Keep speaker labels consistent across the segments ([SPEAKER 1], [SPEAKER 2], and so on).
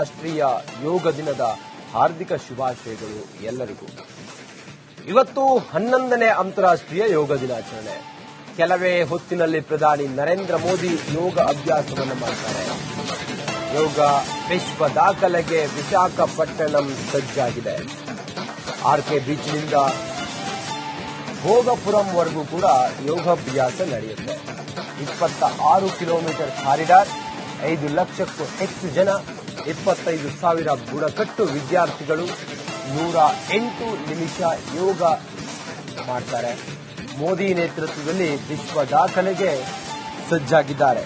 [SPEAKER 1] ರಾಷ್ಟ್ರೀಯ ಯೋಗ ದಿನದ ಹಾರ್ದಿಕ ಶುಭಾಶಯಗಳು ಎಲ್ಲರಿಗೂ. ಇವತ್ತು ಹನ್ನೊಂದನೇ ಅಂತಾರಾಷ್ಟ್ರೀಯ ಯೋಗ ದಿನಾಚರಣೆ. ಕೆಲವೇ ಹೊತ್ತಿನಲ್ಲಿ ಪ್ರಧಾನಿ ನರೇಂದ್ರ ಮೋದಿ ಯೋಗ ಅಭ್ಯಾಸವನ್ನು ಮಾಡ್ತಾರೆ. ಯೋಗ ವಿಶ್ವ ದಾಖಲೆಗೆ ವಿಶಾಖಪಟ್ಟಣಂ ಸಜ್ಜಾಗಿದೆ. ಆರ್ ಕೆ ಬೀಚ್ನಿಂದ ಭೋಗಪುರಂವರೆಗೂ ಕೂಡ ಯೋಗಾಭ್ಯಾಸ ನಡೆಯುತ್ತೆ. ಇಪ್ಪತ್ತ ಆರು ಕಿಲೋಮೀಟರ್ ಕಾರಿಡಾರ್, ಐದು ಲಕ್ಷಕ್ಕೂ ಹೆಚ್ಚು ಜನ ಇಪ್ಪತ್ತೈದು ಸಾವಿರ ಬುಡಕಟ್ಟು ವಿದ್ಯಾರ್ಥಿಗಳು ನೂರ ಎಂಟು ನಿಮಿಷ ಯೋಗ ಮಾಡ್ತಾರೆ. ಮೋದಿ ನೇತೃತ್ವದಲ್ಲಿ ವಿಶ್ವ ದಾಖಲೆಗೆ ಸಜ್ಜಾಗಿದ್ದಾರೆ.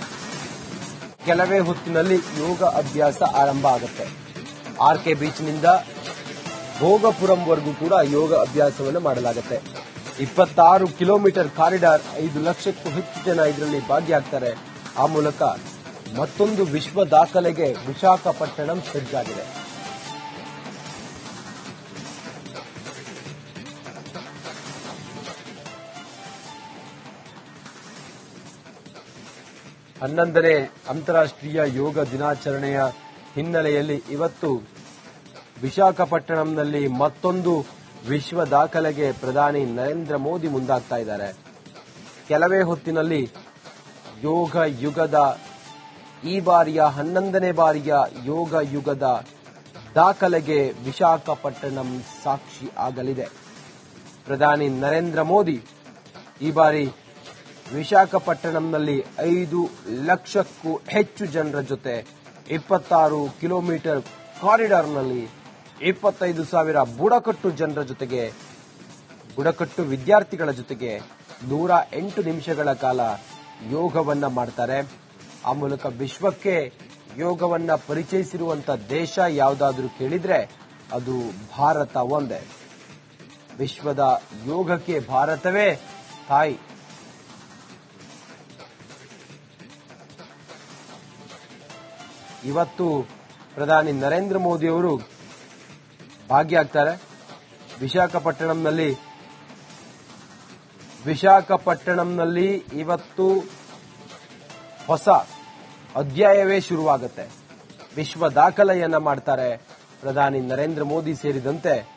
[SPEAKER 1] ಕೆಲವೇ ಹೊತ್ತಿನಲ್ಲಿ ಯೋಗ ಅಭ್ಯಾಸ ಆರಂಭ ಆಗುತ್ತೆ. ಆರ್ ಕೆ ಬೀಚ್ನಿಂದ ಭೋಗಪುರಂವರೆಗೂ ಕೂಡ ಯೋಗ ಅಭ್ಯಾಸವನ್ನು ಮಾಡಲಾಗುತ್ತೆ. ಇಪ್ಪತ್ತಾರು ಕಿಲೋಮೀಟರ್ ಕಾರಿಡಾರ್ ಐದು ಲಕ್ಷಕ್ಕೂ ಹೆಚ್ಚು ಜನ ಇದರಲ್ಲಿ ಭಾಗಿಯಾಗ್ತಾರೆ. ಆ ಮೂಲಕ ಮತ್ತೊಂದು ವಿಶ್ವ ದಾಖಲೆಗೆ ವಿಶಾಖಪಟ್ಟಣಂ ಸಜ್ಜಾಗಿದೆ. ಹನ್ನೊಂದನೇ ಅಂತಾರಾಷ್ಟ್ರೀಯ ಯೋಗ ದಿನಾಚರಣೆಯ ಹಿನ್ನೆಲೆಯಲ್ಲಿ ಇವತ್ತು ವಿಶಾಖಪಟ್ಟಣಂನಲ್ಲಿ ಮತ್ತೊಂದು ವಿಶ್ವ ದಾಖಲೆಗೆ ಪ್ರಧಾನಿ ನರೇಂದ್ರ ಮೋದಿ ಮುಂದಾಗ್ತಾ ಇದ್ದಾರೆ. ಕೆಲವೇ ಹೊತ್ತಿನಲ್ಲಿ ಯೋಗ ಯುಗದ ಈ ಬಾರಿಯ ಹನ್ನೊಂದನೇ ಬಾರಿಯ ಯೋಗ ಯುಗದ ದಾಖಲೆಗೆ ವಿಶಾಖಪಟ್ಟಣಂ ಸಾಕ್ಷಿ ಆಗಲಿದೆ. ಪ್ರಧಾನಿ ನರೇಂದ್ರ ಮೋದಿ ಈ ಬಾರಿ ವಿಶಾಖಪಟ್ಟಣಂನಲ್ಲಿ ಐದು ಲಕ್ಷಕ್ಕೂ ಹೆಚ್ಚು ಜನರ ಜೊತೆ ಇಪ್ಪತ್ತಾರು ಕಿಲೋಮೀಟರ್ ಕಾರಿಡಾರ್ನಲ್ಲಿ ಇಪ್ಪತ್ತೈದು ಸಾವಿರ ಬುಡಕಟ್ಟು ಜನರ ಜೊತೆಗೆ, ಬುಡಕಟ್ಟು ವಿದ್ಯಾರ್ಥಿಗಳ ಜೊತೆಗೆ ನೂರ ಎಂಟು ನಿಮಿಷಗಳ ಕಾಲ ಯೋಗವನ್ನ ಮಾಡ್ತಾರೆ. ಆ ಮೂಲಕ ವಿಶ್ವಕ್ಕೆ ಯೋಗವನ್ನ ಪರಿಚಯಿಸಿರುವಂತ ದೇಶ ಯಾವುದಾದ್ರೂ ಕೇಳಿದ್ರೆ ಅದು ಭಾರತ ಒಂದೇ. ವಿಶ್ವದ ಯೋಗಕ್ಕೆ ಭಾರತವೇ ತಾಯಿ. ಇವತ್ತು ಪ್ರಧಾನಿ ನರೇಂದ್ರ ಮೋದಿ ಅವರು ಭಾಗಿಯಾಗ್ತಾರೆ. ವಿಶಾಖಪಟ್ಟಣಂನಲ್ಲಿ ವಿಶಾಖಪಟ್ಟಣಂನಲ್ಲಿ ಇವತ್ತು ಹೊಸ ಅಧ್ಯಾಯವೇ ಶುರುವಾಗುತ್ತೆ. ವಿಶ್ವ ದಾಖಲೆಯನ್ನ ಮಾಡ್ತಾರೆ ಪ್ರಧಾನಿ ನರೇಂದ್ರ ಮೋದಿ ಸೇರಿದಂತೆ.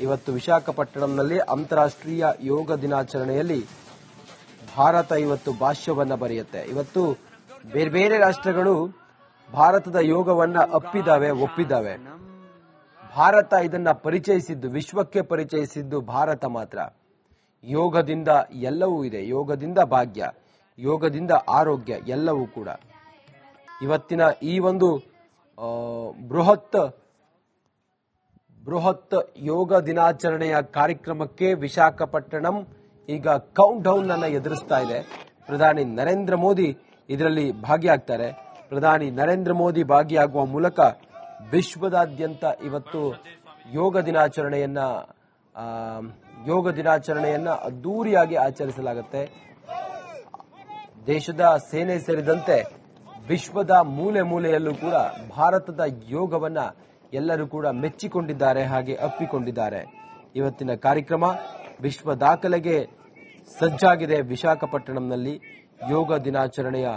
[SPEAKER 1] ಇವತ್ತು ವಿಶಾಖಪಟ್ಟಣಂನಲ್ಲಿ ಅಂತಾರಾಷ್ಟ್ರೀಯ ಯೋಗ ದಿನಾಚರಣೆಯಲ್ಲಿ ಭಾರತ ಇವತ್ತು ಭಾಷ್ಯವನ್ನ ಬರೆಯುತ್ತೆ. ಇವತ್ತು ಬೇರೆ ಬೇರೆ ರಾಷ್ಟ್ರಗಳು ಭಾರತದ ಯೋಗವನ್ನ ಅಪ್ಪಿದಾವೆ, ಒಪ್ಪಿದಾವೆ. ಭಾರತ ಇದನ್ನ ಪರಿಚಯಿಸಿದ್ದು, ವಿಶ್ವಕ್ಕೆ ಪರಿಚಯಿಸಿದ್ದು ಭಾರತ ಮಾತ್ರ. ಯೋಗದಿಂದ ಎಲ್ಲವೂ ಇದೆ, ಯೋಗದಿಂದ ಭಾಗ್ಯ. ಯೋಗದಿಂದ ಆರೋಗ್ಯ ಎಲ್ಲವೂ ಕೂಡ. ಇವತ್ತಿನ ಈ ಒಂದು ಬೃಹತ್ ಬೃಹತ್ ಯೋಗ ದಿನಾಚರಣೆಯ ಕಾರ್ಯಕ್ರಮಕ್ಕೆ ವಿಶಾಖಪಟ್ಟಣಂ ಈಗ ಕೌಂಟ್ ಡೌನ್ ಅನ್ನು ಎದುರಿಸ್ತಾ ಇದೆ. ಪ್ರಧಾನಿ ನರೇಂದ್ರ ಮೋದಿ ಇದರಲ್ಲಿ ಭಾಗಿಯಾಗ್ತಾರೆ. ಪ್ರಧಾನಿ ನರೇಂದ್ರ ಮೋದಿ ಭಾಗಿಯಾಗುವ ಮೂಲಕ ವಿಶ್ವದಾದ್ಯಂತ ಇವತ್ತು ಯೋಗ ದಿನಾಚರಣೆಯನ್ನ ಯೋಗ ದಿನಾಚರಣೆಯನ್ನ ಅದ್ದೂರಿಯಾಗಿ ಆಚರಿಸಲಾಗುತ್ತೆ. ದೇಶದ ಸೇನೆ ಸೇರಿದಂತೆ ವಿಶ್ವದ ಮೂಲೆ ಮೂಲೆಯಲ್ಲೂ ಕೂಡ ಭಾರತದ ಯೋಗವನ್ನ ಎಲ್ಲರೂ ಕೂಡ ಮೆಚ್ಚಿಕೊಂಡಿದ್ದಾರೆ ಹಾಗೆ ಅಪ್ಪಿಕೊಂಡಿದ್ದಾರೆ. ಇವತ್ತಿನ ಕಾರ್ಯಕ್ರಮ ವಿಶ್ವ ದಾಖಲೆಗೆ ಸಜ್ಜಾಗಿದೆ ವಿಶಾಖಪಟ್ಟಣಂನಲ್ಲಿ ಯೋಗ ದಿನಾಚರಣೆಯ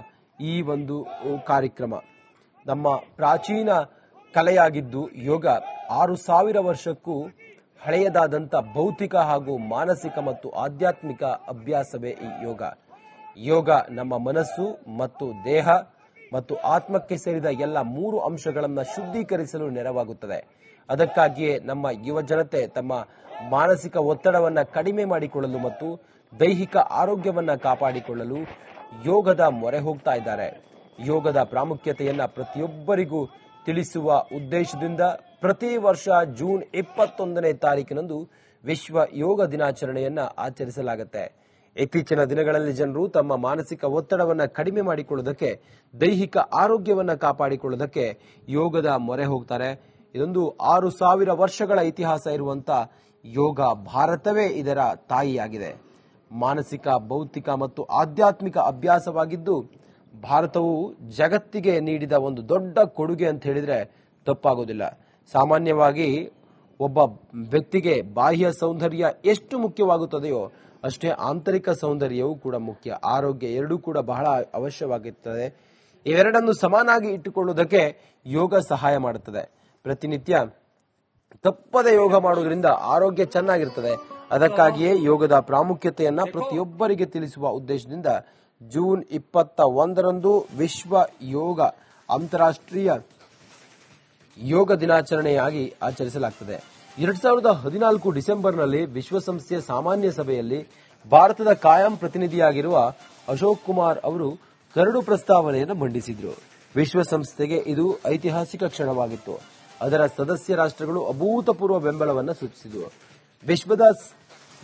[SPEAKER 1] ಈ ಒಂದು ಕಾರ್ಯಕ್ರಮ. ನಮ್ಮ ಪ್ರಾಚೀನ ಕಲೆಯಾಗಿದ್ದು ಯೋಗ ಆರು ಸಾವಿರ ವರ್ಷಕ್ಕೂ ಹಳೆಯದಾದಂಥ ಭೌತಿಕ ಹಾಗೂ ಮಾನಸಿಕ ಮತ್ತು ಆಧ್ಯಾತ್ಮಿಕ ಅಭ್ಯಾಸವೇ ಈ ಯೋಗ. ಯೋಗ ನಮ್ಮ ಮನಸ್ಸು ಮತ್ತು ದೇಹ ಮತ್ತು ಆತ್ಮಕ್ಕೆ ಸೇರಿದ ಎಲ್ಲ ಮೂರು ಅಂಶಗಳನ್ನು ಶುದ್ಧೀಕರಿಸಲು ನೆರವಾಗುತ್ತದೆ. ಅದಕ್ಕಾಗಿಯೇ ನಮ್ಮ ಯುವ ಜನತೆ ತಮ್ಮ ಮಾನಸಿಕ ಒತ್ತಡವನ್ನು ಕಡಿಮೆ ಮಾಡಿಕೊಳ್ಳಲು ಮತ್ತು ದೈಹಿಕ ಆರೋಗ್ಯವನ್ನು ಕಾಪಾಡಿಕೊಳ್ಳಲು ಯೋಗದ ಮೊರೆ ಹೋಗ್ತಾ ಇದ್ದಾರೆ. ಯೋಗದ ಪ್ರಾಮುಖ್ಯತೆಯನ್ನು ಪ್ರತಿಯೊಬ್ಬರಿಗೂ ತಿಳಿಸುವ ಉದ್ದೇಶದಿಂದ ಪ್ರತಿ ವರ್ಷ ಜೂನ್ ಇಪ್ಪತ್ತೊಂದನೇ ತಾರೀಕಿನಂದು ವಿಶ್ವ ಯೋಗ ದಿನಾಚರಣೆಯನ್ನು ಆಚರಿಸಲಾಗುತ್ತೆ. ಇತ್ತೀಚಿನ ದಿನಗಳಲ್ಲಿ ಜನರು ತಮ್ಮ ಮಾನಸಿಕ ಒತ್ತಡವನ್ನು ಕಡಿಮೆ ಮಾಡಿಕೊಳ್ಳುವುದಕ್ಕೆ, ದೈಹಿಕ ಆರೋಗ್ಯವನ್ನು ಕಾಪಾಡಿಕೊಳ್ಳುವುದಕ್ಕೆ ಯೋಗದ ಮೊರೆ ಹೋಗ್ತಾರೆ. ಇದೊಂದು ಆರು ಸಾವಿರ ವರ್ಷಗಳ ಇತಿಹಾಸ ಇರುವಂತ ಯೋಗ ಭಾರತವೇ ಇದರ ತಾಯಿಯಾಗಿದೆ. ಮಾನಸಿಕ ಭೌತಿಕ ಮತ್ತು ಆಧ್ಯಾತ್ಮಿಕ ಅಭ್ಯಾಸವಾಗಿದ್ದು, ಭಾರತವು ಜಗತ್ತಿಗೆ ನೀಡಿದ ಒಂದು ದೊಡ್ಡ ಕೊಡುಗೆ ಅಂತ ಹೇಳಿದ್ರೆ ತಪ್ಪಾಗೋದಿಲ್ಲ. ಸಾಮಾನ್ಯವಾಗಿ ಒಬ್ಬ ವ್ಯಕ್ತಿಗೆ ಬಾಹ್ಯ ಸೌಂದರ್ಯ ಎಷ್ಟು ಮುಖ್ಯವಾಗುತ್ತದೆಯೋ ಅಷ್ಟೇ ಆಂತರಿಕ ಸೌಂದರ್ಯವೂ ಕೂಡ ಮುಖ್ಯ. ಆರೋಗ್ಯ ಎರಡೂ ಕೂಡ ಬಹಳ ಅವಶ್ಯವಾಗಿರ್ತದೆ. ಇವೆರಡನ್ನು ಸಮಾನಾಗಿ ಇಟ್ಟುಕೊಳ್ಳುವುದಕ್ಕೆ ಯೋಗ ಸಹಾಯ ಮಾಡುತ್ತದೆ. ಪ್ರತಿನಿತ್ಯ ತಪ್ಪದೆ ಯೋಗ ಮಾಡುವುದರಿಂದ ಆರೋಗ್ಯ ಚೆನ್ನಾಗಿರ್ತದೆ. ಅದಕ್ಕಾಗಿಯೇ ಯೋಗದ ಪ್ರಾಮುಖ್ಯತೆಯನ್ನ ಪ್ರತಿಯೊಬ್ಬರಿಗೆ ತಿಳಿಸುವ ಉದ್ದೇಶದಿಂದ ಜೂನ್ ಇಪ್ಪತ್ತ ಒಂದರಂದು ವಿಶ್ವ ಯೋಗ ಅಂತಾರಾಷ್ಟ್ರೀಯ ಯೋಗ ದಿನಾಚರಣೆಯಾಗಿ ಆಚರಿಸಲಾಗುತ್ತದೆ ಎರಡ್ ಸಾವಿರದ ಹದಿನಾಲ್ಕು ಡಿಸೆಂಬರ್ನಲ್ಲಿ ವಿಶ್ವಸಂಸ್ಥೆಯ ಸಾಮಾನ್ಯ ಸಭೆಯಲ್ಲಿ ಭಾರತದ ಕಾಯಂ ಪ್ರತಿನಿಧಿಯಾಗಿರುವ ಅಶೋಕ್ ಕುಮಾರ್ ಅವರು ಕರಡು ಪ್ರಸ್ತಾವನೆಯನ್ನು ಮಂಡಿಸಿದ್ರು. ವಿಶ್ವಸಂಸ್ಥೆಗೆ ಇದು ಐತಿಹಾಸಿಕ ಕ್ಷಣವಾಗಿತ್ತು. ಅದರ ಸದಸ್ಯ ರಾಷ್ಟ್ರಗಳು ಅಭೂತಪೂರ್ವ ಬೆಂಬಲವನ್ನು ಸೂಚಿಸಿದವು. ವಿಶ್ವದ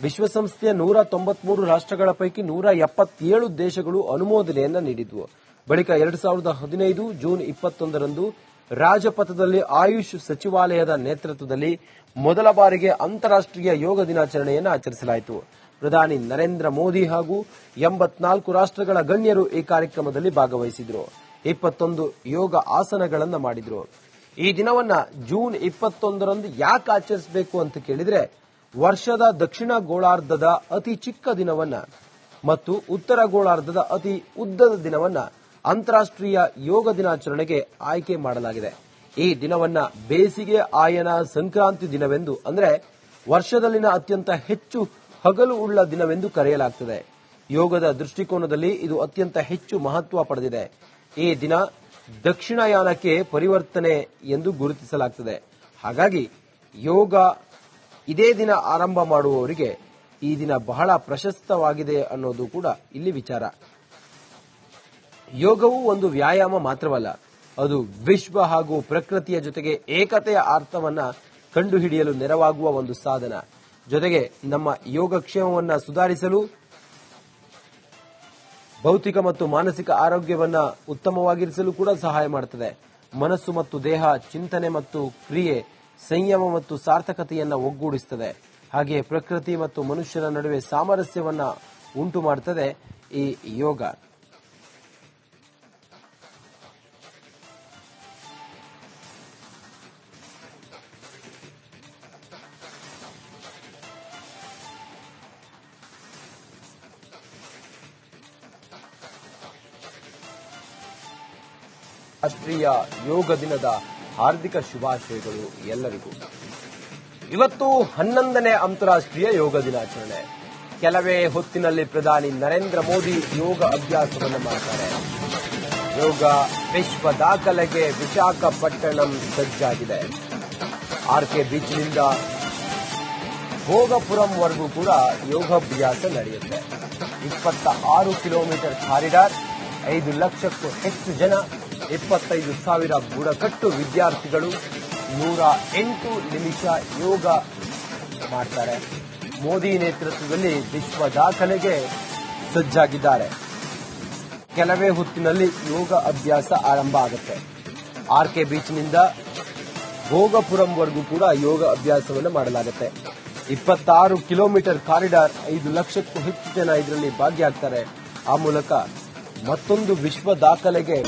[SPEAKER 1] ವಿಶ್ವಸಂಸ್ಥೆಯ ನೂರ ತೊಂಬತ್ಮೂರು ರಾಷ್ಟ್ರಗಳ ಪೈಕಿ ನೂರ ಎಪ್ಪತ್ತೇಳು ದೇಶಗಳು ಅನುಮೋದನೆಯನ್ನ ನೀಡಿದ್ವು. ಬಳಿಕ ಎರಡ್ ಸಾವಿರದ ಹದಿನೈದು ಜೂನ್ ಇಪ್ಪತ್ತೊಂದರಂದು ರಾಜಪಥದಲ್ಲಿ ಆಯುಷ್ ಸಚಿವಾಲಯದ ನೇತೃತ್ವದಲ್ಲಿ ಮೊದಲ ಬಾರಿಗೆ ಅಂತಾರಾಷ್ಟ್ರೀಯ ಯೋಗ ದಿನಾಚರಣೆಯನ್ನು ಆಚರಿಸಲಾಯಿತು. ಪ್ರಧಾನಿ ನರೇಂದ್ರ ಮೋದಿ ಹಾಗೂ ಎಂಬತ್ನಾಲ್ಕು ರಾಷ್ಟ್ರಗಳ ಗಣ್ಯರು ಈ ಕಾರ್ಯಕ್ರಮದಲ್ಲಿ ಭಾಗವಹಿಸಿದ್ರು. ಇಪ್ಪತ್ತೊಂದು ಯೋಗ ಆಸನಗಳನ್ನು ಮಾಡಿದ್ರು. ಈ ದಿನವನ್ನ ಜೂನ್ ಇಪ್ಪತ್ತೊಂದರಂದು ಯಾಕೆ ಆಚರಿಸಬೇಕು ಅಂತ ಕೇಳಿದ್ರೆ, ವರ್ಷದ ದಕ್ಷಿಣ ಗೋಳಾರ್ಧದ ಅತಿ ಚಿಕ್ಕ ದಿನವನ್ನ ಮತ್ತು ಉತ್ತರ ಗೋಳಾರ್ಧದ ಅತಿ ಉದ್ದದ ದಿನವನ್ನ ಅಂತಾರಾಷ್ಟ್ರೀಯ ಯೋಗ ದಿನಾಚರಣೆಗೆ ಆಯ್ಕೆ ಮಾಡಲಾಗಿದೆ. ಈ ದಿನವನ್ನ ಬೇಸಿಗೆ ಆಯನ ಸಂಕ್ರಾಂತಿ ದಿನವೆಂದು ಅಂದ್ರೆ ವರ್ಷದಲ್ಲಿನ ಅತ್ಯಂತ ಹೆಚ್ಚು ಹಗಲು ಉಳ್ಳ ದಿನವೆಂದು ಕರೆಯಲಾಗುತ್ತದೆ ಯೋಗದ ದೃಷ್ಟಿಕೋನದಲ್ಲಿ ಇದು ಅತ್ಯಂತ ಹೆಚ್ಚು ಮಹತ್ವ ಪಡೆದಿದೆ. ಈ ದಿನ ದಕ್ಷಿಣಯಾನಕ್ಕೆ ಪರಿವರ್ತನೆ ಎಂದು ಗುರುತಿಸಲಾಗುತ್ತದೆ ಹಾಗಾಗಿ ಯೋಗ ಇದೇ ದಿನ ಆರಂಭ ಮಾಡುವವರಿಗೆ ಈ ದಿನ ಬಹಳ ಪ್ರಶಸ್ತವಾಗಿದೆ ಅನ್ನೋದು ಕೂಡ ಇಲ್ಲಿ ವಿಚಾರ. ಯೋಗವು ಒಂದು ವ್ಯಾಯಾಮ ಮಾತ್ರವಲ್ಲ, ಅದು ವಿಶ್ವ ಹಾಗೂ ಪ್ರಕೃತಿಯ ಜೊತೆಗೆ ಏಕತೆಯ ಅರ್ಥವನ್ನ ಕಂಡುಹಿಡಿಯಲು ನೆರವಾಗುವ ಒಂದು ಸಾಧನ. ಜೊತೆಗೆ ನಮ್ಮ ಯೋಗಕ್ಷೇಮವನ್ನ ಸುಧಾರಿಸಲು ಭೌತಿಕ ಮತ್ತು ಮಾನಸಿಕ ಆರೋಗ್ಯವನ್ನ ಉತ್ತಮವಾಗಿರಿಸಲು ಕೂಡ ಸಹಾಯ ಮಾಡುತ್ತದೆ ಮನಸ್ಸು ಮತ್ತು ದೇಹ, ಚಿಂತನೆ ಮತ್ತು ಕ್ರಿಯೆ, ಸಂಯಮ ಮತ್ತು ಸಾರ್ಥಕತೆಯನ್ನ ಒಗ್ಗೂಡಿಸುತ್ತದೆ ಹಾಗೆಯೇ ಪ್ರಕೃತಿ ಮತ್ತು ಮನುಷ್ಯರ ನಡುವೆ ಸಾಮರಸ್ಯವನ್ನ ಉಂಟು ಮಾಡುತ್ತದೆ ಈ ಯೋಗ. ರಾಷ್ಟ್ರೀಯ ಯೋಗ ದಿನದ ಹಾರ್ದಿಕ ಶುಭಾಶಯಗಳು ಎಲ್ಲರಿಗೂ. ಇವತ್ತು ಹನ್ನೊಂದನೇ ಅಂತಾರಾಷ್ಟ್ರೀಯ ಯೋಗ ದಿನಾಚರಣೆ. ಕೆಲವೇ ಹೊತ್ತಿನಲ್ಲಿ ಪ್ರಧಾನಿ ನರೇಂದ್ರ ಮೋದಿ ಯೋಗ ಅಭ್ಯಾಸವನ್ನು ಮಾಡ್ತಾರೆ. ಯೋಗ ವಿಶ್ವ ದಾಖಲೆಗೆ ವಿಶಾಖಪಟ್ಟಣಂ ಸಜ್ಜಾಗಿದೆ. ಆರ್ಕೆ ಬೀಚ್ನಿಂದ ಭೋಗಪುರಂವರೆಗೂ ಕೂಡ ಯೋಗಾಭ್ಯಾಸ ನಡೆಯುತ್ತೆ. ಇಪ್ಪತ್ತ ಆರು ಕಿಲೋಮೀಟರ್ ಕಾರಿಡಾರ್, ಐದು ಲಕ್ಷಕ್ಕೂ ಹೆಚ್ಚು ಜನ ಇಪ್ಪತ್ತೈದು ಸಾವಿರ ಬುಡಕಟ್ಟು ವಿದ್ಯಾರ್ಥಿಗಳು ನೂರ ಎಂಟು ನಿಮಿಷ ಯೋಗ ಮಾಡ್ತಾರೆ. ಮೋದಿ ನೇತೃತ್ವದಲ್ಲಿ ವಿಶ್ವ ದಾಖಲೆಗೆ ಸಜ್ಜಾಗಿದ್ದಾರೆ. ಕೆಲವೇ ಹೊತ್ತಿನಲ್ಲಿ ಯೋಗ ಅಭ್ಯಾಸ ಆರಂಭ ಆಗುತ್ತೆ. ಆರ್ ಕೆ ಬೀಚ್ನಿಂದ ಭೋಗಪುರಂವರೆಗೂ ಕೂಡ ಯೋಗ ಅಭ್ಯಾಸವನ್ನು ಮಾಡಲಾಗುತ್ತೆ. ಇಪ್ಪತ್ತಾರು ಕಿಲೋಮೀಟರ್ ಕಾರಿಡಾರ್ ಐದು ಲಕ್ಷಕ್ಕೂ ಹೆಚ್ಚು ಜನ ಇದರಲ್ಲಿ ಭಾಗಿಯಾಗ್ತಾರೆ. ಆ ಮೂಲಕ ಮತ್ತೊಂದು ವಿಶ್ವ ದಾಖಲೆಗೆ